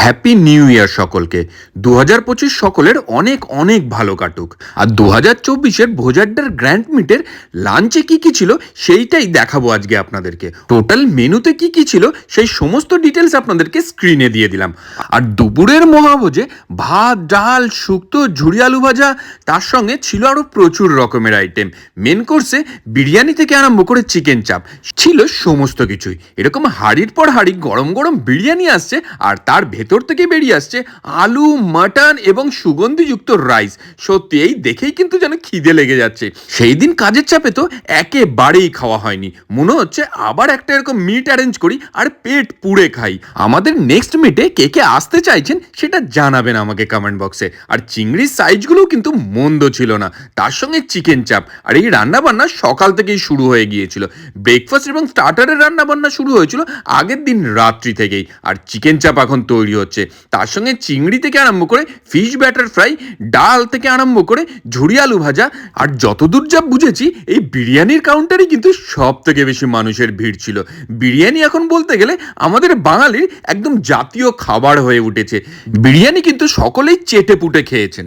Happy new year সকলকে। দু হাজার পঁচিশ সকলের অনেক অনেক ভালো কাটুক। আর দু হাজার চব্বিশের ভোজাড্ডার গ্র্যান্ড মিটের লাঞ্চে কি কি ছিল সেইটাই দেখাবো আজকে আপনাদেরকে। টোটাল মেনুতে কি কি ছিল সেই সমস্ত ডিটেলস আপনাদেরকে স্ক্রিনে দিয়ে দিলাম। আর দুপুরের মহাভোজে ভাত, ডাল, শুক্তো ঝুড়ি আলু ভাজা, তার সঙ্গে ছিল আরও প্রচুর রকমের আইটেম মেন কোর্সে বিরিয়ানি থেকে আরম্ভ করে চিকেন চাপ ছিল সমস্ত কিছুই। এরকম হাড়ির পর হাড়ি গরম গরম বিরিয়ানি আসছে আর তার ভেতর থেকে বেরিয়ে আসছে আলু, মাটন এবং সুগন্ধিযুক্ত রাইস সত্যি, এই দেখেই কিন্তু যেন খিদে লেগে যাচ্ছে। সেই দিন কাজের চাপে তো একেবারেই খাওয়া হয়নি। মনে হচ্ছে আবার একটা এরকম মিট অ্যারেঞ্জ করি আর পেট পুড়ে খাই। আমাদের নেক্সট মিটে কে কে আসতে চাইছেন সেটা জানাবেন আমাকে কমেন্ট বক্সে আর চিংড়ির সাইজগুলোও কিন্তু মন্দ ছিল না। তার সঙ্গে চিকেন চাপ আর এই রান্নাবান্না সকাল থেকেই শুরু হয়ে গিয়েছিল। ব্রেকফাস্ট এবং স্টার্টারের রান্নাবান্না শুরু হয়েছিল আগের দিন রাত্রি থেকেই। আর চিকেন চাপ এখন তৈরি হচ্ছে। তার সঙ্গে চিংড়ি থেকে আরম্ভ করে ফিশ ব্যাটার ফ্রাই ডাল থেকে আরম্ভ করে ঝুড়ি আলু ভাজা, আর যতদূর যা বুঝেছি, এই বিরিয়ানির কাউন্টারই কিন্তু সব থেকে বেশি মানুষের ভিড় ছিল। বিরিয়ানি এখন বলতে গেলে আমাদের বাঙালির একদম জাতীয় খাবার হয়ে উঠেছে। বিরিয়ানি কিন্তু সকলেই চেটে পুটে খেয়েছেন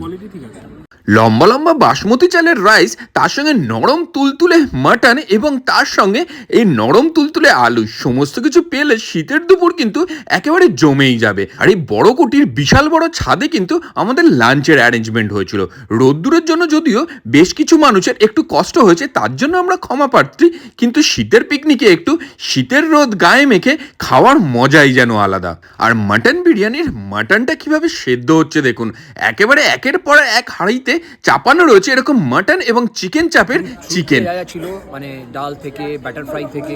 লম্বা লম্বা বাসমতি চালের রাইস তার সঙ্গে নরম তুলতুলে মাটন এবং তার সঙ্গে এই নরম তুলতুলে আলু, সমস্ত কিছু পেলে শীতের দুপুর কিন্তু একেবারে জমেই যাবে। আর এই বড় কুটির বিশাল বড় ছাদে কিন্তু আমাদের লাঞ্চের অ্যারেঞ্জমেন্ট হয়েছিল। রোদ্দুরের জন্য যদিও বেশ কিছু মানুষের একটু কষ্ট হয়েছে, তার জন্য আমরা ক্ষমা প্রার্থী, কিন্তু শীতের পিকনিকে একটু শীতের রোদ গায়ে মেখে খাওয়ার মজাই যেন আলাদা। আর মাটন বিরিয়ানির মাটনটা কীভাবে সেদ্ধ হচ্ছে দেখুন। একেবারে একের পর এক হাঁড়িতে চাপানো রয়েছে এরকম মাটন এবং চিকেন চাপের চিকেন ছিল মানে ডাল থেকে ব্যাটার ফ্রাই থেকে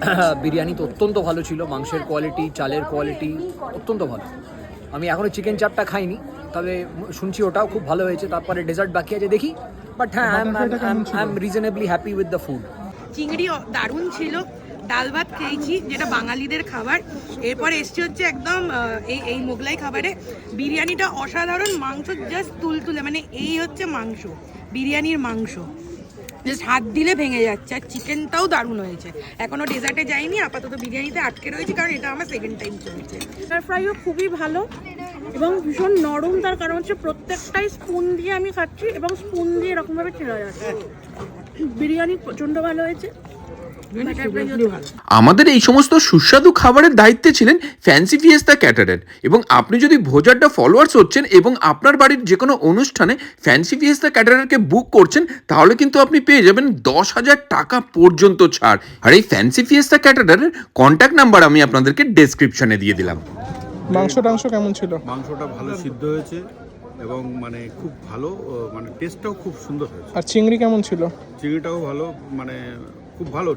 বিরিয়ানি তো অত্যন্ত ভালো ছিল মাংসের কোয়ালিটি চালের কোয়ালিটি অত্যন্ত ভালো। আমি এখনও চিকেন চাপটা খাইনি তবে শুনছি ওটাও খুব ভালো হয়েছে তারপরে ডেজার্ট বাকি আছে দেখি। বাট হ্যাঁ I am reasonably happy with the food চিংড়ি দারুণ ছিল। ডাল ভাত খেয়েছি, যেটা বাঙালিদের খাবার। এরপর এসছে হচ্ছে একদম এই এই মোগলাই খাবারে। বিরিয়ানিটা অসাধারণ, মাংস জাস্ট তুলতুলে মানে এই হচ্ছে মাংস, বিরিয়ানির মাংস। জাস্ট হাত দিলে ভেঙে যাচ্ছে, আর চিকেনটাও দারুণ হয়েছে। এখনও ডেজার্টে যাইনি, আপাতত বিরিয়ানিতে আটকে রয়েছে, কারণ এটা আমার সেকেন্ড টাইম চলছে। বাটার ফ্রাইও খুবই ভালো, এবং ভীষণ নরম, তার কারণ হচ্ছে প্রত্যেকটাই স্পুন দিয়ে আমি খাচ্ছি, এবং স্পুন দিয়ে এরকমভাবে ছেড়ে যাচ্ছে। বিরিয়ানি প্রচণ্ড ভালো হয়েছে। আমাদের এই সমস্ত সুস্বাদু খাবারের দায়িত্বে ছিলেন ফ্যান্সি ফিয়েস্তা ক্যাটারার এবং আপনি যদি ভোজারটা ফলোয়ার্স হচ্ছেন এবং আপনার বাড়ির যে কোনো অনুষ্ঠানে ফ্যান্সি ফিয়েস্তা ক্যাটারারকে বুক করছেন তাহলে কিন্তু আপনি পেয়ে যাবেন দশ হাজার টাকা পর্যন্ত ছাড়। আর এই ফ্যান্সি ফিয়েস্তা ক্যাটারারের কন্ট্যাক্ট নাম্বার আমি আপনাদেরকে ডেসক্রিপশনে দিয়ে দিলাম। মাংস টাংস কেমন ছিল? মাংসটা ভালো সিদ্ধ হয়েছে। এবং মানে খুব ভালো মানে টেস্টটাও খুব সুন্দর হয়েছে। আর চিংড়ি কেমন ছিল? চিংড়িটাও ভালো মানে খুব ভালো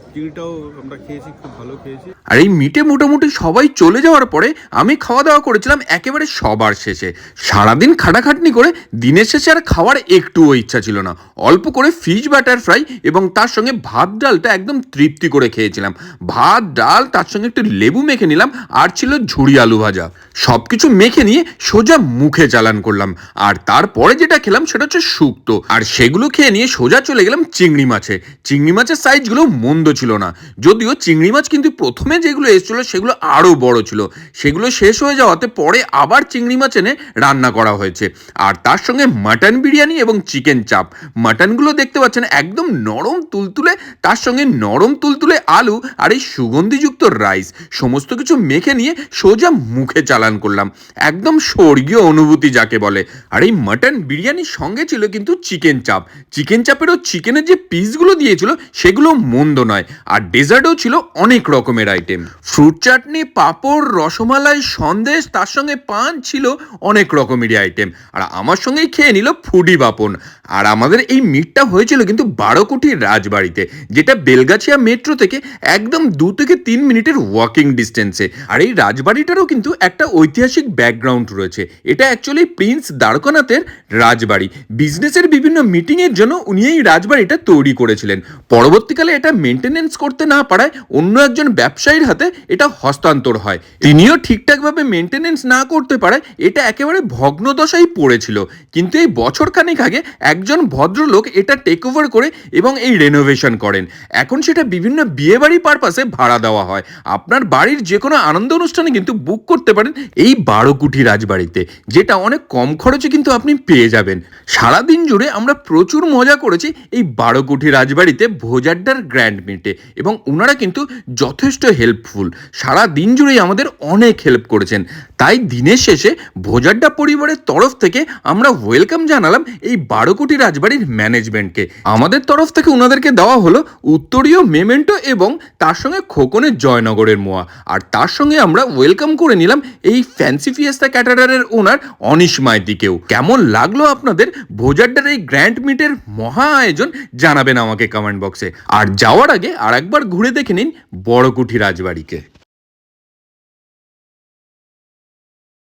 আমরা খেয়েছি, খুব ভালো খেয়েছি। আর এই মিটে মোটামুটি সবাই চলে যাওয়ার পরে আমি খাওয়া দাওয়া করেছিলাম একেবারে সবার শেষে। সারাদিন খাটাখাটনি করে দিনের শেষে আর খাওয়ার একটুও ইচ্ছা ছিল না। অল্প করে ফিশ বাটার ফ্রাই এবং তার সঙ্গে ভাত ডালটা একদম তৃপ্তি করে খেয়েছিলাম। ভাত, ডাল, তার সঙ্গে একটু লেবু মেখে নিলাম আর ছিল ঝুড়ি আলু ভাজা। সব কিছু মেখে নিয়ে সোজা মুখে চালান করলাম। আর তারপরে যেটা খেলাম সেটা হচ্ছে শুক্তো। আর সেগুলো খেয়ে নিয়ে সোজা চলে গেলাম চিংড়ি মাছে। চিংড়ি মাছের সাইজগুলো মন্দ ছিল না। যদিও চিংড়ি মাছ কিন্তু প্রথমে যেগুলো এসেছিল সেগুলো আরও বড় ছিল। সেগুলো শেষ হয়ে যাওয়াতে পরে আবার চিংড়ি মাছ এনে রান্না করা হয়েছে। আর তার সঙ্গে মাটন বিরিয়ানি এবং চিকেন চাপ। মাটনগুলো দেখতে পাচ্ছেন একদম নরম তুলতুলে, তার সঙ্গে নরম তুলতুলে আলু আর এই সুগন্ধিযুক্ত রাইস। সমস্ত কিছু মেখে নিয়ে সোজা মুখে চালান করলাম। একদম স্বর্গীয় অনুভূতি যাকে বলে। আর এই মাটন বিরিয়ানির সঙ্গে ছিল কিন্তু চিকেন চাপ। চিকেন চাপেরও চিকেনের যে পিসগুলো দিয়েছিল, সেগুলো মন্দ নয়। আর ডেজার্টও ছিল অনেক রকমের আইটেম। ফ্রুট চাটনি, পাঁপড়, রসমালাই, সন্দেশ, তার সঙ্গে পান ছিল অনেক রকমেরই আইটেম। আর আমার সঙ্গেই খেয়ে নিল ফুডি বাপন। আর আমাদের এই মিটটা হয়েছিল কিন্তু বারো কোটির রাজবাড়িতে, যেটা বেলগাছিয়া মেট্রো থেকে একদম দু থেকে তিন মিনিটের ওয়াকিং ডিস্টেন্সে আর এই রাজবাড়িটারও কিন্তু একটা ঐতিহাসিক ব্যাকগ্রাউন্ড রয়েছে। এটা অ্যাকচুয়ালি প্রিন্স দ্বারকানাথের রাজবাড়ি। বিজনেসের বিভিন্ন মিটিংয়ের জন্য উনি এই রাজবাড়িটা তৈরি করেছিলেন। পরবর্তীকালে এটা মেনটেনেন্স করতে না পারায় অন্য একজন ব্যবসায়ীর হাতে এটা হস্তান্তর হয়। তিনিও ঠিকঠাকভাবে মেনটেনেন্স না করতে পারায় এটা একেবারে ভগ্নদশায় পড়েছিল। কিন্তু এই বছর খানেক আগে একজন ভদ্রলোক এটা টেক ওভার করে এবং এই রেনোভেশন করেন। এখন সেটা বিভিন্ন বিয়েবাড়ি পারপাসে ভাড়া দেওয়া হয়। আপনার বাড়ির যে কোনো আনন্দ অনুষ্ঠানে কিন্তু বুক করতে পারেন এই বারো কুঠি রাজবাড়িতে, যেটা অনেক কম খরচে কিন্তু আপনি পেয়ে যাবেন। সারাদিন জুড়ে আমরা প্রচুর মজা করেছি এই বারো কুঠি রাজবাড়িতে ভোজাড্ডার গ্র্যান্ড মিটে এবং ওনারা কিন্তু যথেষ্ট হেল্পফুল সারা দিন জুড়েই আমাদের অনেক হেল্প করেছেন। তাই দিনের শেষে ভোজাড্ডা পরিবারের তরফ থেকে আমরা ওয়েলকাম জানালাম এই বারো কোটি রাজবাড়ির ম্যানেজমেন্টকে আমাদের তরফ থেকে ওনাদেরকে দেওয়া হলো উত্তরীয় মেমেন্টো এবং তার সঙ্গে খোকনের জয়নগরের মোয়া। আর তার সঙ্গে আমরা ওয়েলকাম করে নিলাম এই ফ্যান্সি ফিয়েস্তা ক্যাটারারের ওনার অনিশ মাইতিকেও। কেমন লাগল আপনাদের ভোজাড্ডার এই গ্র্যান্ড মিটের মহা আয়োজন? জানাবেন আমাকে কমেন্ট বক্সে আর যাওয়ার আগে আর একবার ঘুরে দেখে নিন বড়কুঠি রাজবাড়িকে।